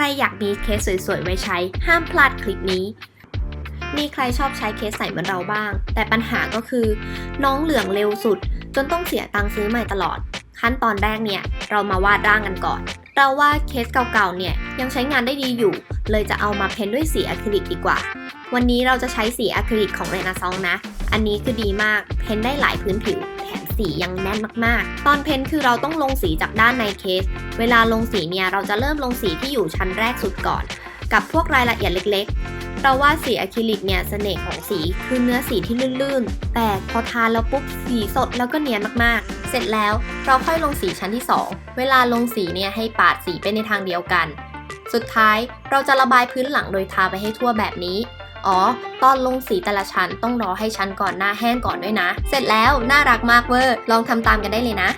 ใครอยากมีเคสสวยๆ ไว้ใช้ ห้ามพลาดคลิปนี้ มีใครชอบใช้เคสใสเหมือนเราบ้าง แต่ปัญหาก็คือ น้องเหลืองเร็วสุด จนต้องเสียตังค์ซื้อใหม่ตลอด ขั้นตอนแรกเนี่ย เรามาวาดร่างกันก่อน เราว่าเคสเก่าๆ เนี่ยยังใช้งานได้ดีอยู่ เลยจะเอามาเพ้นด้วยสีอะคริลิกดีกว่า วันนี้เราจะใช้สีอะคริลิกของเรนาซองนะ อันนี้คือดีมาก เพ้นได้หลายพื้นผิว สียังแน่นมากๆ ตอนเพ้นคือเราต้องลงสีจากด้านในเคส เวลาลงสีเนี่ยเราจะเริ่มลงสีที่อยู่ชั้นแรกสุดก่อน กับพวกรายละเอียดเล็กๆ เราว่าสีอะคริลิกเนี่ยเสน่ห์ของสีคือเนื้อสีที่ลื่นๆ แต่พอทาแล้วปุ๊บสีสดแล้วก็เนียนมากๆ เสร็จแล้วเราค่อยลงสีชั้นที่ 2 เวลาลงสีเนี่ยให้ปาดสีไปในทางเดียวกัน สุดท้ายเราจะระบายพื้นหลังโดยทาไปให้ทั่วแบบนี้ อ๋อ ตอนลงสีแต่ละชั้นต้องรอให้ชั้นก่อนหน้าแห้งก่อนด้วยนะ เสร็จแล้วน่ารักมากเวอร์ ลองทำตามกันได้เลยนะ